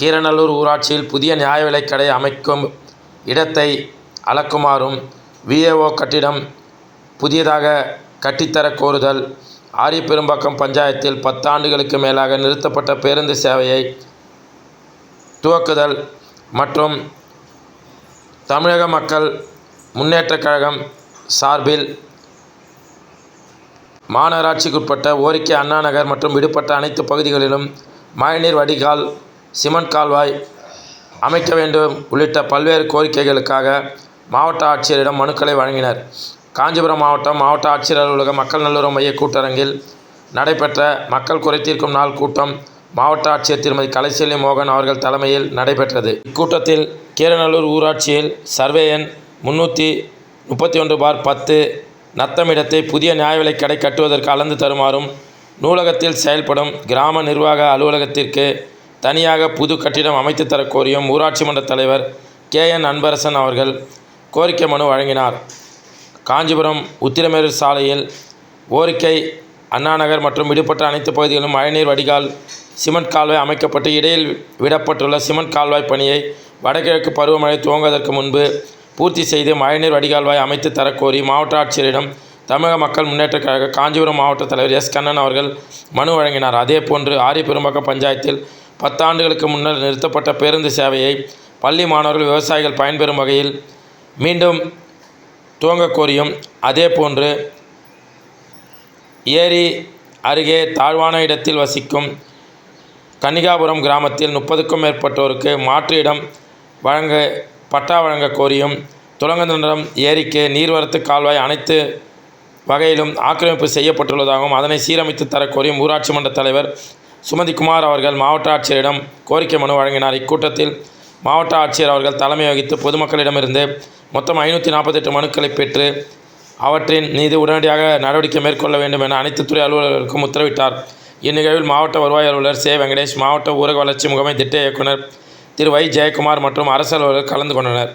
கீரநல்லூர் ஊராட்சியில் புதிய நியாய விலைக்கடை அமைக்கும் இடத்தை அளக்குமாறும் விஏஓ கட்டிடம் புதியதாக கட்டித்தரக் கோருதல். ஆரியப்பெரும்பாக்கம் பஞ்சாயத்தில் பத்தாண்டுகளுக்கு மேலாக நிறுத்தப்பட்ட பேருந்து சேவையை துவக்குதல் மற்றும் தமிழக மக்கள் முன்னேற்றக் கழகம் சார்பில் மாநகராட்சிக்குட்பட்ட ஓரிக்கை அண்ணாநகர் மற்றும் விடுபட்ட அனைத்து பகுதிகளிலும் மழைநீர் வடிகால் சிமெண்ட் கால்வாய் அமைக்க வேண்டும் உள்ளிட்ட பல்வேறு கோரிக்கைகளுக்காக மாவட்ட ஆட்சியரிடம் மனுக்களை வழங்கினர். காஞ்சிபுரம் மாவட்டம் மாவட்ட ஆட்சியர் அலுவலக மக்கள் நல்லுறவு மைய கூட்டரங்கில் நடைபெற்ற மக்கள் குறைத்தீர்க்கும் நாள் கூட்டம் மாவட்ட ஆட்சியர் திருமதி கலைசெல்வி மோகன் அவர்கள் தலைமையில் நடைபெற்றது. இக்கூட்டத்தில் கீரநல்லூர் ஊராட்சியில் சர்வே எண் முன்னூற்றி முப்பத்தி ஒன்று பார் பத்து நத்தமிடத்தை புதிய நியாய விலைக் கடை கட்டுவதற்கு அளந்து தருமாறும் நூலகத்தில் செயல்படும் கிராம நிர்வாக அலுவலகத்திற்கு தனியாக புது கட்டிடம் அமைத்து தரக்கோரியும் ஊராட்சி மன்ற தலைவர் கே. என். அன்பரசன் அவர்கள் கோரிக்கை மனு வழங்கினார். காஞ்சிபுரம் உத்திரமேரூர் சாலையில் ஓரிக்கை அண்ணாநகர் மற்றும் விடுபட்ட அனைத்து பகுதிகளிலும் மழைநீர் வடிகால் சிமெண்ட் கால்வாய் அமைக்கப்பட்டு இடையில் விடப்பட்டுள்ள சிமெண்ட் கால்வாய் பணியை வடகிழக்கு பருவமழை துவங்குவதற்கு முன்பு பூர்த்தி செய்து மழைநீர் வடிகால்வாய் அமைத்து தரக்கோரி மாவட்ட ஆட்சியரிடம் தமிழக மக்கள் முன்னேற்றக் கழக காஞ்சிபுரம் மாவட்ட தலைவர் எஸ். கண்ணன் அவர்கள் மனு வழங்கினார். அதேபோன்று ஆரியபெரும்பாக்கம் பஞ்சாயத்தில் பத்தாண்டுகளுக்கு முன்னர் நிறுத்தப்பட்ட பேருந்து சேவையை பள்ளி மாணவர்கள் விவசாயிகள் பயன்பெறும் வகையில் மீண்டும் துவங்கக் கோரியும். அதேபோன்று ஏரி அருகே தாழ்வான இடத்தில் வசிக்கும் கன்னிகாபுரம் கிராமத்தில் முப்பதுக்கும் மேற்பட்டோருக்கு மாற்று இடம் வழங்க பட்டா வழங்க கோரியும். துலங்கண்டனம் ஏரிக்கு நீர்வரத்து கால்வாய் அனைத்து வகையிலும் ஆக்கிரமிப்பு செய்யப்பட்டுள்ளதாகவும் அதனை சீரமைத்து தரக்கோரியும் ஊராட்சி மன்ற தலைவர் சுமதிக்குமார் அவர்கள் மாவட்ட ஆட்சியரிடம் கோரிக்கை மனு வழங்கினார். இக்கூட்டத்தில் மாவட்ட ஆட்சியர் அவர்கள் தலைமை வகித்து பொதுமக்களிடமிருந்து மொத்தம் ஐநூற்றி நாற்பத்தெட்டு மனுக்களை பெற்று அவற்றின் மீது உடனடியாக நடவடிக்கை மேற்கொள்ள வேண்டும் என அனைத்து துறை அலுவலர்களுக்கும் உத்தரவிட்டார். இந்நிகழ்வில் மாவட்ட வருவாய் அலுவலர் சே வெங்கடேஷ் மாவட்ட ஊரக வளர்ச்சி முகமை திட்ட இயக்குனர் திரு. வை. ஜெயக்குமார் மற்றும் அரசு அலுவலர்கள் கலந்து கொண்டனர்.